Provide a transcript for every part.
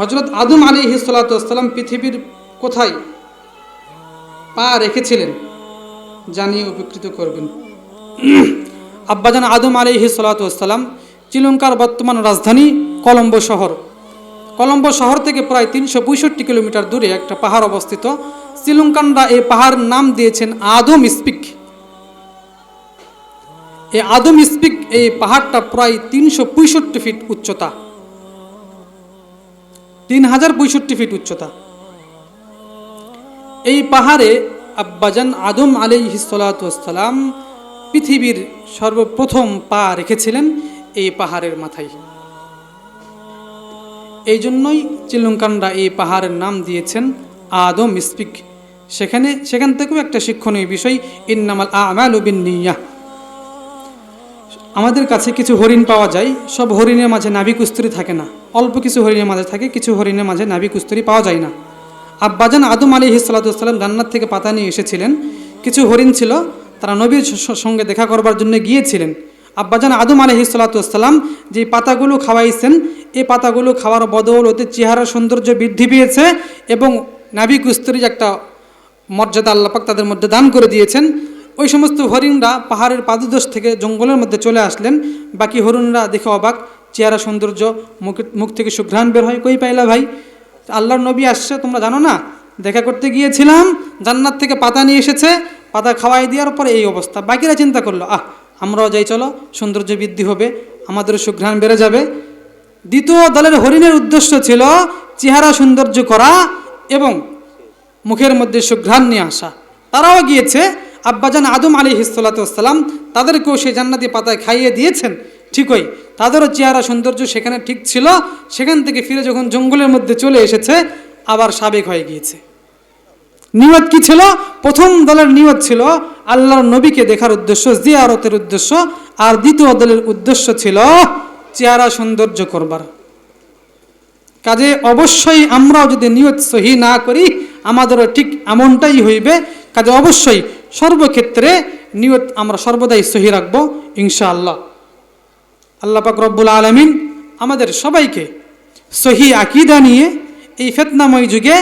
হজরত আদম আলী হিসালাতাম পৃথিবীর কোথায় পা রেখেছিলেন? জানিয়ে উপকৃত করবেন। আব্বাজান আদম আলী হিসালাতাম শ্রীলঙ্কার বর্তমান রাজধানী কলম্বো শহর। কলম্বো শহর থেকে প্রায় তিনশো পঁয়ষট্টি কিলোমিটার দূরে একটা পাহাড় অবস্থিত। শ্রীলঙ্কানরা এই পাহাড় নাম দিয়েছেন আদম স্পিক। এই আদম স্পিক এই পাহাড়টা প্রায় তিনশো পঁয়ষট্টি ফিট উচ্চতা। তিন হাজার পঁয়ষট্টি ফিট উচ্চতা। এই পাহাড়ে আব্বাজান আদম আলী হিসালাম পৃথিবীর সর্বপ্রথম পা রেখেছিলেন এই পাহাড়ের মাথায়। এই জন্যই শ্রীলঙ্কানরা এই পাহাড়ের নাম দিয়েছেন আদম স্পিক। সেখানে, সেখান থেকেও একটা শিক্ষণীয় বিষয়, ইন্নামাল আমাল উবিন নিয়া আমাদের কাছে কিছু হরিণ পাওয়া যায়, সব হরিণের মাঝে নাভি কুস্তুরি থাকে না। অল্প কিছু হরিণের মাঝে থাকে, কিছু হরিণের মাঝে নাভি কুস্তুরি পাওয়া যায় না। আব্বাজান আদম আলী হিসালাতাম জান্নাত থেকে পাতা নিয়ে এসেছিলেন। কিছু হরিণ ছিল, তারা নবীর সঙ্গে দেখা করবার জন্য গিয়েছিলেন। আব্বাজান আদম আলী হিসালাতাম যে পাতাগুলো খাওয়াইছেন এই পাতাগুলো খাওয়ার বদল ওতে চেহারা সৌন্দর্য বৃদ্ধি পেয়েছে এবং নাভি কুস্তুরির একটা মর্যাদা আল্লাপাক তাদের মধ্যে দান করে দিয়েছেন। ওই সমস্ত হরিণরা পাহাড়ের পাদদেশ থেকে জঙ্গলের মধ্যে চলে আসলেন। বাকি হরিণরা দেখে অবাক, চেহারা সৌন্দর্য, মুখে মুখ থেকে সুঘ্রাণ বের হয়, কই পাইলা ভাই? আল্লাহর নবী আসছে, তোমরা জানো না? দেখা করতে গিয়েছিলাম, জান্নাত থেকে পাতা নিয়ে এসেছে, পাতা খাওয়াই দেওয়ার পরে এই অবস্থা। বাকিরা চিন্তা করল, আহ, আমরাও যাই, চলো, সৌন্দর্য বৃদ্ধি হবে আমাদের সুঘ্রাণ বেড়ে যাবে। দ্বিতীয় দলের হরিণের উদ্দেশ্য ছিল চেহারা সৌন্দর্য করা এবং মুখের মধ্যে সুঘ্রাণ নিয়ে আসা। তারাও গিয়েছে আব্বাজান আদম আলী হিসালাতাম তাদেরকেও সেই জান্নাতি পাতায় খাইয়ে দিয়েছেন। ঠিকই, তাদেরও চেহারা সৌন্দর্য সেখানে ঠিক ছিল। সেখান থেকে ফিরে যখন জঙ্গলের মধ্যে চলে এসেছে, আবার সাবেক হয়ে গিয়েছে। নিয়ত কি ছিল? প্রথম দলের নিয়ত ছিল আল্লাহর নবীকে দেখার উদ্দেশ্য, জিয়ারতের উদ্দেশ্য, আর দ্বিতীয় দলের উদ্দেশ্য ছিল চেহারা সৌন্দর্য করবার। কাজে অবশ্যই আমরাও যদি নিয়ত সহি না করি, আমাদেরও ঠিক এমনটাই হইবে। কাজে অবশ্যই সর্বক্ষেত্রে নিয়ত আমরা সর্বদাই সহি রাখব, ইনশাআল্লাহ। আল্লাহ পাক রব্বুল আলমিন আমাদের সবাইকে সহি আকিদা নিয়ে এই ফেতনাময় যুগে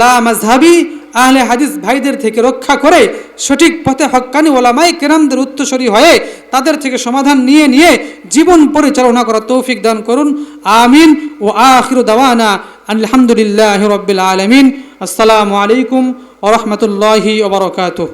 লা মাজহাবি আহলে হাদিস ভাইদের থেকে রক্ষা করে সঠিক পথে হক্কানি ওলামাই কেরামদের উত্তরসরী হয়ে তাদের থেকে সমাধান নিয়ে নিয়ে জীবন পরিচালনা করার তৌফিক দান করুন। আমিন ও আখির দাওয়ানা আলহামদুলিল্লাহ রব্বিল আলমিন। আসসালামু আলাইকুম ওরহমতুল্লাহি ওবরকাতুহ